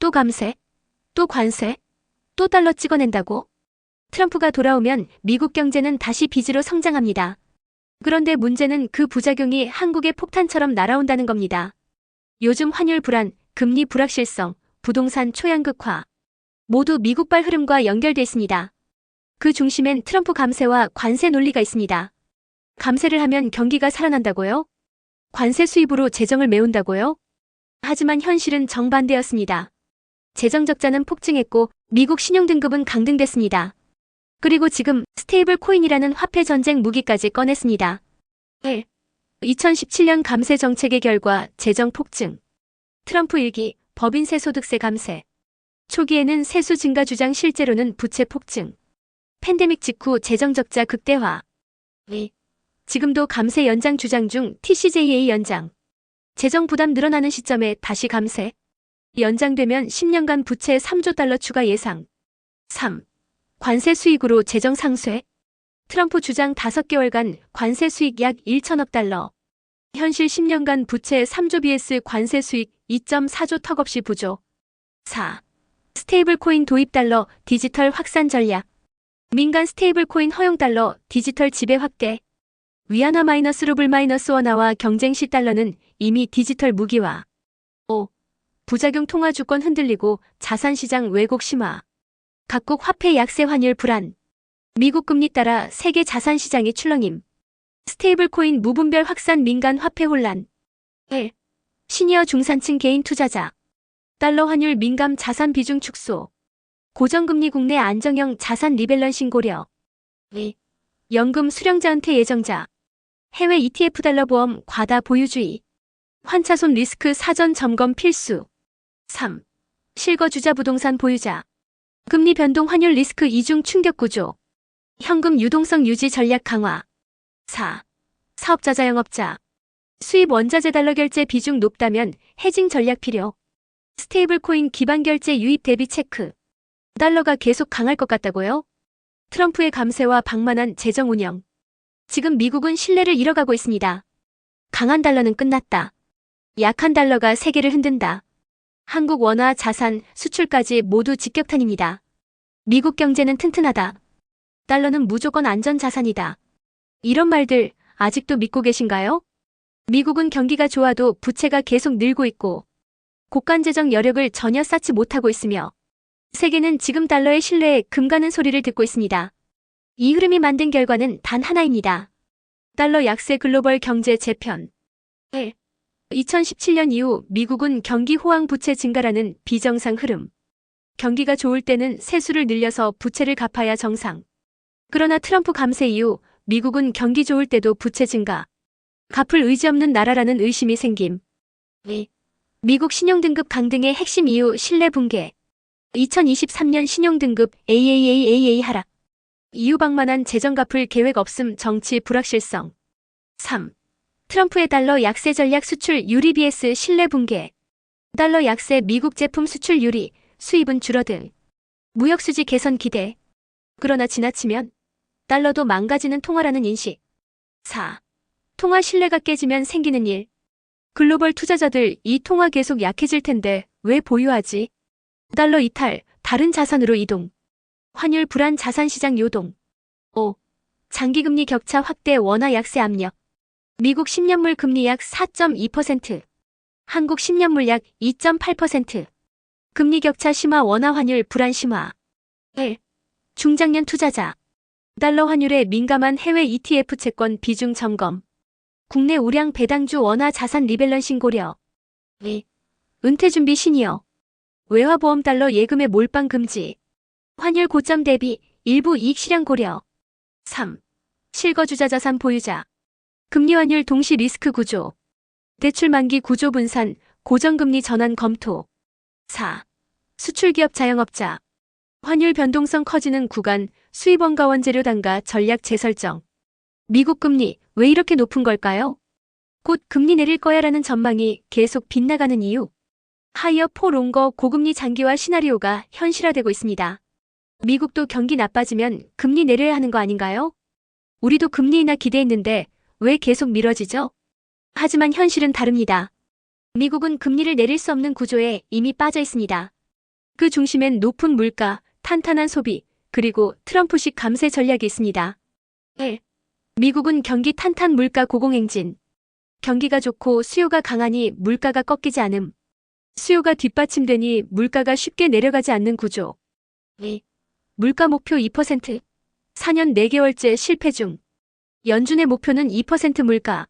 또 감세, 또 관세, 또 달러 찍어낸다고? 트럼프가 돌아오면 미국 경제는 다시 빚으로 성장합니다. 그런데 문제는 그 부작용이 한국의 폭탄처럼 날아온다는 겁니다. 요즘 환율 불안, 금리 불확실성, 부동산 초양극화 모두 미국발 흐름과 연결돼 있습니다. 그 중심엔 트럼프 감세와 관세 논리가 있습니다. 감세를 하면 경기가 살아난다고요? 관세 수입으로 재정을 메운다고요? 하지만 현실은 정반대였습니다. 재정 적자는 폭증했고 미국 신용 등급은 강등됐습니다. 그리고 지금 스테이블 코인이라는 화폐 전쟁 무기까지 꺼냈습니다. 1. 2017년 감세 정책의 결과 재정 폭증. 트럼프 일기 법인세 소득세 감세. 초기에는 세수 증가 주장 실제로는 부채 폭증. 팬데믹 직후 재정 적자 극대화. 2. 지금도 감세 연장 주장 중 TCJA 연장. 재정 부담 늘어나는 시점에 다시 감세. 연장되면 10년간 부채 3조 달러 추가 예상. 3. 관세 수익으로 재정 상쇄. 트럼프 주장 5개월간 관세 수익 약 1천억 달러. 현실 10년간 부채 3조 BS 관세 수익 2.4조 턱없이 부조. 4. 스테이블 코인 도입 달러 디지털 확산 전략. 민간 스테이블 코인 허용 달러 디지털 지배 확대. 위안화 마이너스 루블 마이너스 원화와 경쟁 시 달러는 이미 디지털 무기화. 5. 부작용 통화 주권 흔들리고 자산 시장 왜곡 심화. 각국 화폐 약세 환율 불안. 미국 금리 따라 세계 자산 시장이 출렁임. 스테이블 코인 무분별 확산 민간 화폐 혼란. 1. 시니어 중산층 개인 투자자. 달러 환율 민감 자산 비중 축소. 고정금리 국내 안정형 자산 리밸런싱 고려. 2. 연금 수령자 은퇴 예정자. 해외 ETF 달러 보험 과다 보유주의. 환차손 리스크 사전 점검 필수. 3. 실거주자 부동산 보유자. 금리 변동 환율 리스크 이중 충격 구조. 현금 유동성 유지 전략 강화. 4. 사업자 자영업자. 수입 원자재 달러 결제 비중 높다면 해징 전략 필요. 스테이블 코인 기반 결제 유입 대비 체크. 달러가 계속 강할 것 같다고요? 트럼프의 감세와 방만한 재정 운영. 지금 미국은 신뢰를 잃어가고 있습니다. 강한 달러는 끝났다. 약한 달러가 세계를 흔든다. 한국 원화 자산, 수출까지 모두 직격탄입니다. 미국 경제는 튼튼하다. 달러는 무조건 안전 자산이다. 이런 말들 아직도 믿고 계신가요? 미국은 경기가 좋아도 부채가 계속 늘고 있고 국간 재정 여력을 전혀 쌓지 못하고 있으며 세계는 지금 달러의 신뢰에 금가는 소리를 듣고 있습니다. 이 흐름이 만든 결과는 단 하나입니다. 달러 약세 글로벌 경제 재편 1. 2017년 이후 미국은 경기 호황 부채 증가라는 비정상 흐름. 경기가 좋을 때는 세수를 늘려서 부채를 갚아야 정상. 그러나 트럼프 감세 이후 미국은 경기 좋을 때도 부채 증가. 갚을 의지 없는 나라라는 의심이 생김. 2. 미국 신용등급 강등의 핵심 이유 신뢰 붕괴. 2023년 신용등급 AAAAA 하락. 이유 방만한 재정 갚을 계획 없음 정치 불확실성. 3. 트럼프의 달러 약세 전략 수출 유리 BS 신뢰 붕괴. 달러 약세 미국 제품 수출 유리, 수입은 줄어들. 무역 수지 개선 기대. 그러나 지나치면 달러도 망가지는 통화라는 인식. 4. 통화 신뢰가 깨지면 생기는 일. 글로벌 투자자들 이 통화 계속 약해질 텐데 왜 보유하지? 달러 이탈, 다른 자산으로 이동. 환율 불안 자산 시장 요동. 5. 장기금리 격차 확대 원화 약세 압력. 미국 10년물 금리 약 4.2%. 한국 10년물 약 2.8%. 금리 격차 심화 원화 환율 불안 심화. 1. 중장년 투자자. 달러 환율에 민감한 해외 ETF 채권 비중 점검. 국내 우량 배당주 원화 자산 리밸런싱 고려. 2. 은퇴 준비 시니어. 외화보험 달러 예금의 몰빵 금지. 환율 고점 대비 일부 이익 실현 고려. 3. 실거주자 자산 보유자. 금리 환율 동시 리스크 구조. 대출 만기 구조 분산, 고정금리 전환 검토. 4. 수출기업 자영업자. 환율 변동성 커지는 구간, 수입원가 원재료 단가 전략 재설정. 미국 금리 왜 이렇게 높은 걸까요? 곧 금리 내릴 거야라는 전망이 계속 빗나가는 이유. 하이어 포 롱거 고금리 장기화 시나리오가 현실화되고 있습니다. 미국도 경기 나빠지면 금리 내려야 하는 거 아닌가요? 우리도 금리 인하 기대했는데 왜 계속 미뤄지죠? 하지만 현실은 다릅니다. 미국은 금리를 내릴 수 없는 구조에 이미 빠져 있습니다. 그 중심엔 높은 물가, 탄탄한 소비, 그리고 트럼프식 감세 전략이 있습니다. 1. 미국은 경기 탄탄 물가 고공행진. 경기가 좋고 수요가 강하니 물가가 꺾이지 않음. 수요가 뒷받침되니 물가가 쉽게 내려가지 않는 구조. 2. 물가 목표 2%. 4년 4개월째 실패 중. 연준의 목표는 2% 물가.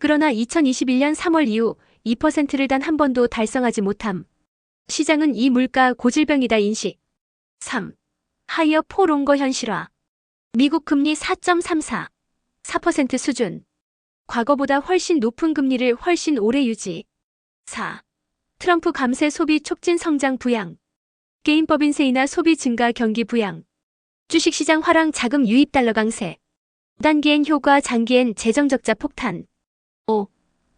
그러나 2021년 3월 이후 2%를 단 한 번도 달성하지 못함. 시장은 이 물가 고질병이다 인식. 3. 하이어 포롱거 현실화. 미국 금리 4.34. 4% 수준. 과거보다 훨씬 높은 금리를 훨씬 오래 유지. 4. 트럼프 감세 소비 촉진 성장 부양. 게임법 인세이나 소비 증가 경기 부양. 주식시장 화랑 자금 유입 달러 강세. 단기엔 효과 장기엔 재정 적자 폭탄. 5.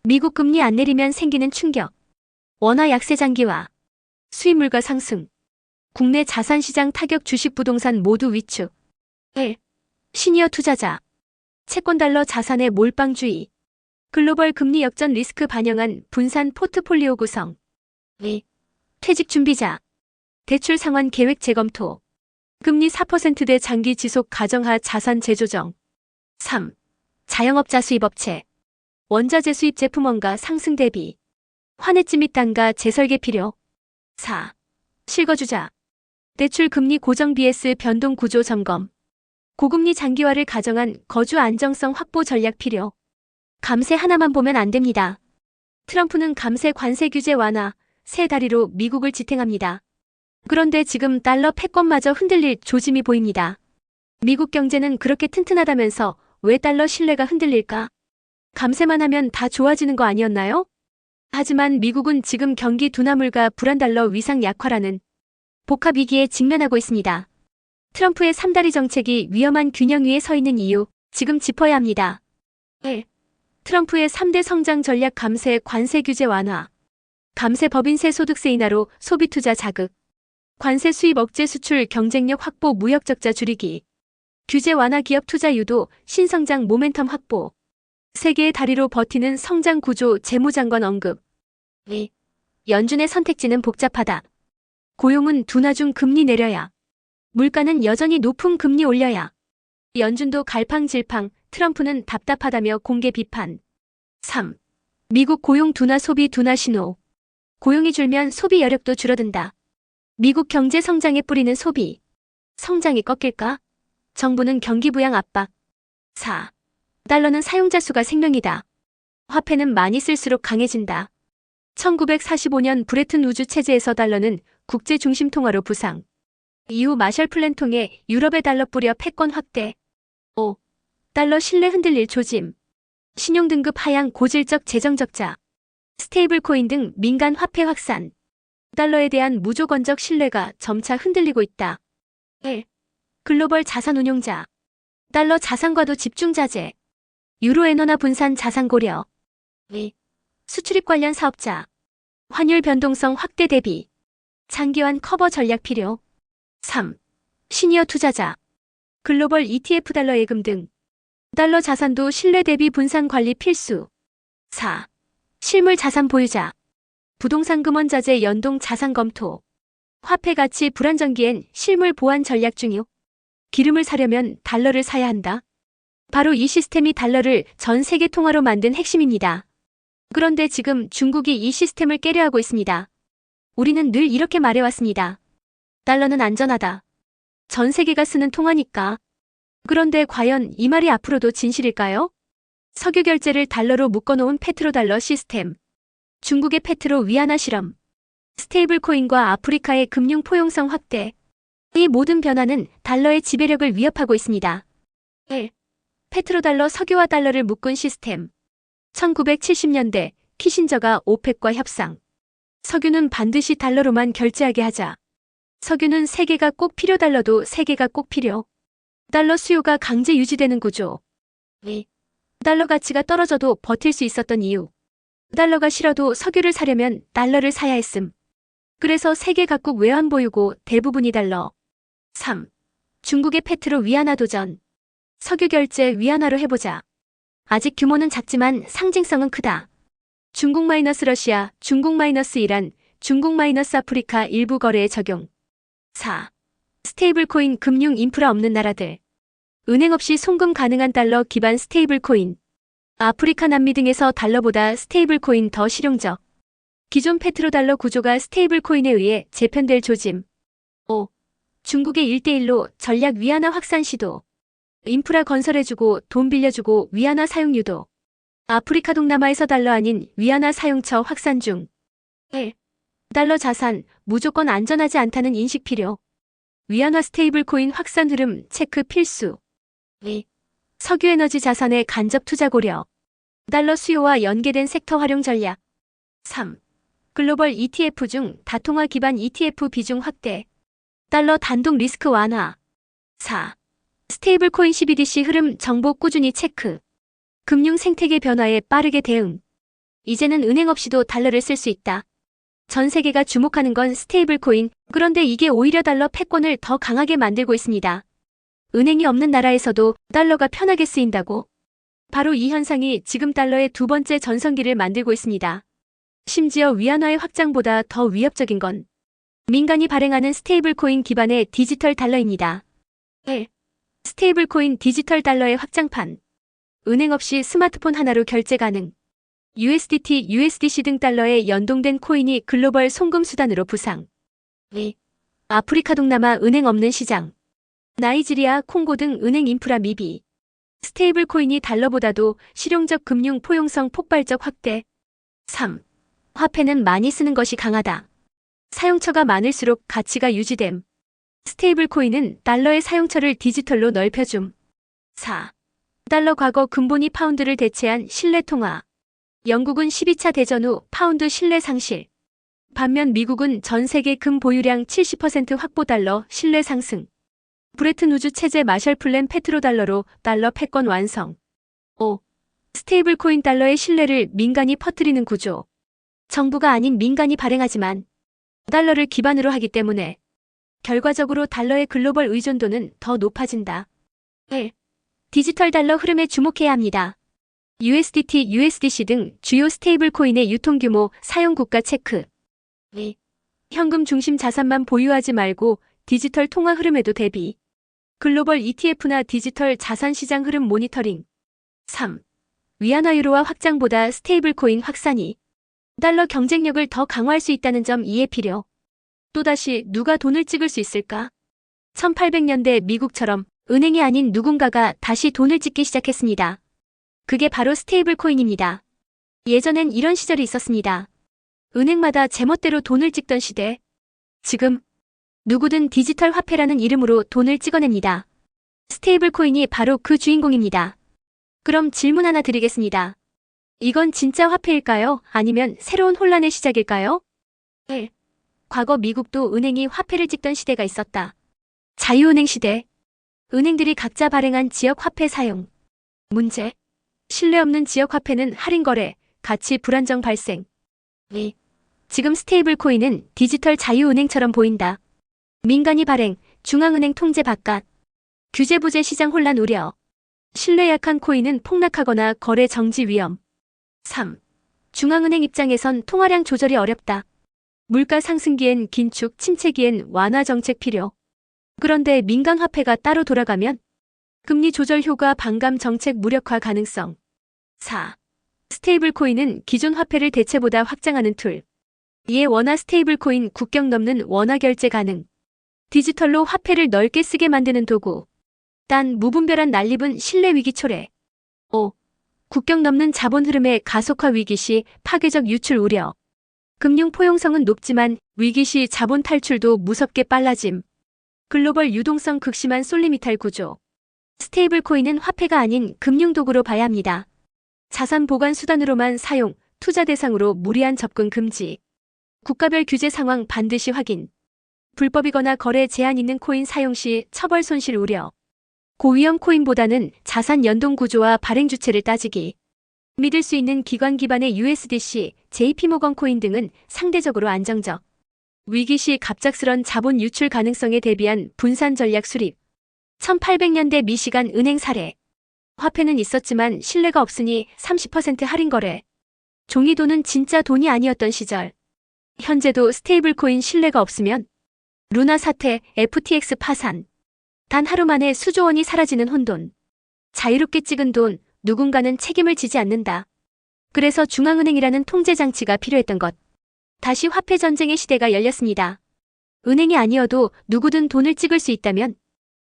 미국 금리 안 내리면 생기는 충격. 원화 약세 장기화. 수입 물가 상승. 국내 자산 시장 타격 주식 부동산 모두 위축. 1. 시니어 투자자. 채권 달러 자산의 몰빵주의. 글로벌 금리 역전 리스크 반영한 분산 포트폴리오 구성. 2. 퇴직 준비자. 대출 상환 계획 재검토. 금리 4%대 장기 지속 가정하 자산 재조정. 3. 자영업자 수입업체. 원자재 수입 제품 원가 상승 대비. 환해지 및 단가 재설계 필요. 4. 실거주자. 대출 금리 고정 BS 변동 구조 점검. 고금리 장기화를 가정한 거주 안정성 확보 전략 필요. 감세 하나만 보면 안 됩니다. 트럼프는 감세 관세 규제 완화, 세 다리로 미국을 지탱합니다. 그런데 지금 달러 패권마저 흔들릴 조짐이 보입니다. 미국 경제는 그렇게 튼튼하다면서 왜 달러 신뢰가 흔들릴까? 감세만 하면 다 좋아지는 거 아니었나요? 하지만 미국은 지금 경기 둔화물과 불안달러 위상 약화라는 복합 위기에 직면하고 있습니다. 트럼프의 삼다리 정책이 위험한 균형 위에 서 있는 이유 지금 짚어야 합니다. 1. 트럼프의 3대 성장 전략 감세 관세 규제 완화 감세 법인세 소득세 인하로 소비 투자 자극 관세 수입 억제 수출 경쟁력 확보 무역 적자 줄이기 규제 완화 기업 투자 유도 신성장 모멘텀 확보 세계의 다리로 버티는 성장 구조 재무장관 언급 2. 연준의 선택지는 복잡하다. 고용은 둔화 중 금리 내려야. 물가는 여전히 높은 금리 올려야. 연준도 갈팡질팡, 트럼프는 답답하다며 공개 비판. 3. 미국 고용 둔화 소비 둔화 신호. 고용이 줄면 소비 여력도 줄어든다. 미국 경제 성장에 뿌리는 소비. 성장이 꺾일까? 정부는 경기 부양 압박. 4. 달러는 사용자 수가 생명이다. 화폐는 많이 쓸수록 강해진다. 1945년 브레튼 우주 체제에서 달러는 국제 중심 통화로 부상. 이후 마셜 플랜 통해 유럽의 달러 뿌려 패권 확대. 5. 달러 신뢰 흔들릴 조짐. 신용 등급 하향 고질적 재정 적자. 스테이블 코인 등 민간 화폐 확산. 달러에 대한 무조건적 신뢰가 점차 흔들리고 있다. 1. 글로벌 자산 운용자. 달러 자산과도 집중 자제. 유로 엔화나 분산 자산 고려. 2. 수출입 관련 사업자. 환율 변동성 확대 대비. 장기환 커버 전략 필요. 3. 시니어 투자자. 글로벌 ETF 달러 예금 등. 달러 자산도 신뢰 대비 분산 관리 필수. 4. 실물 자산 보유자. 부동산 금원 자재 연동 자산 검토. 화폐 가치 불안정기엔 실물 보완 전략 중요. 기름을 사려면 달러를 사야 한다. 바로 이 시스템이 달러를 전 세계 통화로 만든 핵심입니다. 그런데 지금 중국이 이 시스템을 깨려 하고 있습니다. 우리는 늘 이렇게 말해왔습니다. 달러는 안전하다. 전 세계가 쓰는 통화니까. 그런데 과연 이 말이 앞으로도 진실일까요? 석유 결제를 달러로 묶어놓은 페트로 달러 시스템. 중국의 페트로 위안화 실험. 스테이블 코인과 아프리카의 금융 포용성 확대. 이 모든 변화는 달러의 지배력을 위협하고 있습니다. 1. 페트로달러 석유와 달러를 묶은 시스템. 1970년대 키신저가 오펙과 협상. 석유는 반드시 달러로만 결제하게 하자. 석유는 세계가 꼭 필요 달러도 세계가 꼭 필요. 달러 수요가 강제 유지되는 구조. 2. 달러 가치가 떨어져도 버틸 수 있었던 이유. 달러가 싫어도 석유를 사려면 달러를 사야 했음. 그래서 세계 각국 외환 보유고 대부분이 달러. 3. 중국의 페트로 위안화 도전. 석유 결제 위안화로 해보자. 아직 규모는 작지만 상징성은 크다. 중국 마이너스 러시아, 중국 마이너스 이란, 중국 마이너스 아프리카 일부 거래에 적용. 4. 스테이블 코인 금융 인프라 없는 나라들. 은행 없이 송금 가능한 달러 기반 스테이블 코인. 아프리카 남미 등에서 달러보다 스테이블 코인 더 실용적. 기존 페트로 달러 구조가 스테이블 코인에 의해 재편될 조짐. 5. 중국의 1대1로 전략 위안화 확산 시도. 인프라 건설해주고 돈 빌려주고 위안화 사용 유도. 아프리카 동남아에서 달러 아닌 위안화 사용처 확산 중. 1. 달러 자산 무조건 안전하지 않다는 인식 필요. 위안화 스테이블 코인 확산 흐름 체크 필수. 2. 석유에너지 자산의 간접 투자 고려. 달러 수요와 연계된 섹터 활용 전략. 3. 글로벌 ETF 중 다통화 기반 ETF 비중 확대. 달러 단독 리스크 완화. 4. 스테이블 코인 CBDC 흐름 정보 꾸준히 체크. 금융 생태계 변화에 빠르게 대응. 이제는 은행 없이도 달러를 쓸 수 있다. 전 세계가 주목하는 건 스테이블 코인, 그런데 이게 오히려 달러 패권을 더 강하게 만들고 있습니다. 은행이 없는 나라에서도 달러가 편하게 쓰인다고. 바로 이 현상이 지금 달러의 두 번째 전성기를 만들고 있습니다. 심지어 위안화의 확장보다 더 위협적인 건 민간이 발행하는 스테이블 코인 기반의 디지털 달러입니다. 1. 스테이블 코인 디지털 달러의 확장판. 은행 없이 스마트폰 하나로 결제 가능. USDT, USDC 등 달러에 연동된 코인이 글로벌 송금 수단으로 부상. 2. 아프리카 동남아 은행 없는 시장. 나이지리아, 콩고 등 은행 인프라 미비. 스테이블 코인이 달러보다도 실용적 금융 포용성 폭발적 확대. 3. 화폐는 많이 쓰는 것이 강하다. 사용처가 많을수록 가치가 유지됨. 스테이블 코인은 달러의 사용처를 디지털로 넓혀줌. 4. 달러 과거 근본이 파운드를 대체한 신뢰 통화. 영국은 12차 대전 후 파운드 신뢰 상실. 반면 미국은 전 세계 금 보유량 70% 확보 달러 신뢰 상승. 브레튼 우주 체제 마셜 플랜 페트로 달러로 달러 패권 완성. 5. 스테이블 코인 달러의 신뢰를 민간이 퍼뜨리는 구조. 정부가 아닌 민간이 발행하지만 달러를 기반으로 하기 때문에 결과적으로 달러의 글로벌 의존도는 더 높아진다. 1. 디지털 달러 흐름에 주목해야 합니다. USDT, USDC 등 주요 스테이블 코인의 유통 규모, 사용 국가 체크. 2. 현금 중심 자산만 보유하지 말고 디지털 통화 흐름에도 대비. 글로벌 ETF나 디지털 자산 시장 흐름 모니터링. 3. 위안화 유로화 확장보다 스테이블 코인 확산이 달러 경쟁력을 더 강화할 수 있다는 점 이해 필요. 또다시 누가 돈을 찍을 수 있을까? 1800년대 미국처럼 은행이 아닌 누군가가 다시 돈을 찍기 시작했습니다. 그게 바로 스테이블 코인입니다. 예전엔 이런 시절이 있었습니다. 은행마다 제멋대로 돈을 찍던 시대. 지금 누구든 디지털 화폐라는 이름으로 돈을 찍어냅니다. 스테이블 코인이 바로 그 주인공입니다. 그럼 질문 하나 드리겠습니다. 이건 진짜 화폐일까요? 아니면 새로운 혼란의 시작일까요? 1. 과거 미국도 은행이 화폐를 찍던 시대가 있었다. 자유은행 시대. 은행들이 각자 발행한 지역 화폐 사용. 문제. 신뢰 없는 지역 화폐는 할인 거래, 가치 불안정 발생. 2. 지금 스테이블 코인은 디지털 자유은행처럼 보인다. 민간이 발행, 중앙은행 통제 바깥. 규제 부재 시장 혼란 우려. 신뢰 약한 코인은 폭락하거나 거래 정지 위험. 3. 중앙은행 입장에선 통화량 조절이 어렵다. 물가 상승기엔 긴축, 침체기엔 완화 정책 필요. 그런데 민간 화폐가 따로 돌아가면 금리 조절 효과 반감 정책 무력화 가능성. 4. 스테이블 코인은 기존 화폐를 대체보다 확장하는 툴. 이에 원화 스테이블 코인 국경 넘는 원화 결제 가능. 디지털로 화폐를 넓게 쓰게 만드는 도구. 단 무분별한 난립은 신뢰 위기 초래. 5. 국경 넘는 자본 흐름의 가속화 위기 시 파괴적 유출 우려. 금융 포용성은 높지만 위기 시 자본 탈출도 무섭게 빨라짐. 글로벌 유동성 극심한 솔리미탈 구조. 스테이블 코인은 화폐가 아닌 금융 도구로 봐야 합니다. 자산 보관 수단으로만 사용, 투자 대상으로 무리한 접근 금지. 국가별 규제 상황 반드시 확인. 불법이거나 거래 제한 있는 코인 사용 시 처벌 손실 우려. 고위험 코인보다는 자산 연동 구조와 발행 주체를 따지기. 믿을 수 있는 기관 기반의 USDC, JP모건 코인 등은 상대적으로 안정적. 위기 시 갑작스런 자본 유출 가능성에 대비한 분산 전략 수립. 1800년대 미시간 은행 사례. 화폐는 있었지만 신뢰가 없으니 30% 할인 거래. 종이돈은 진짜 돈이 아니었던 시절. 현재도 스테이블 코인 신뢰가 없으면 루나 사태, FTX 파산. 단 하루 만에 수조 원이 사라지는 혼돈. 자유롭게 찍은 돈, 누군가는 책임을 지지 않는다. 그래서 중앙은행이라는 통제 장치가 필요했던 것. 다시 화폐 전쟁의 시대가 열렸습니다. 은행이 아니어도 누구든 돈을 찍을 수 있다면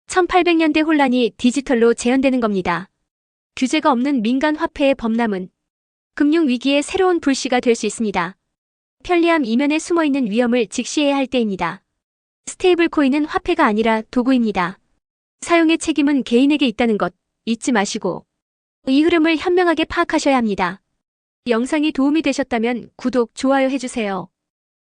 1800년대 혼란이 디지털로 재현되는 겁니다. 규제가 없는 민간 화폐의 범람은 금융 위기의 새로운 불씨가 될 수 있습니다. 편리함 이면에 숨어 있는 위험을 직시해야 할 때입니다. 스테이블 코인은 화폐가 아니라 도구입니다. 사용의 책임은 개인에게 있다는 것 잊지 마시고 이 흐름을 현명하게 파악하셔야 합니다. 영상이 도움이 되셨다면 구독, 좋아요 해주세요.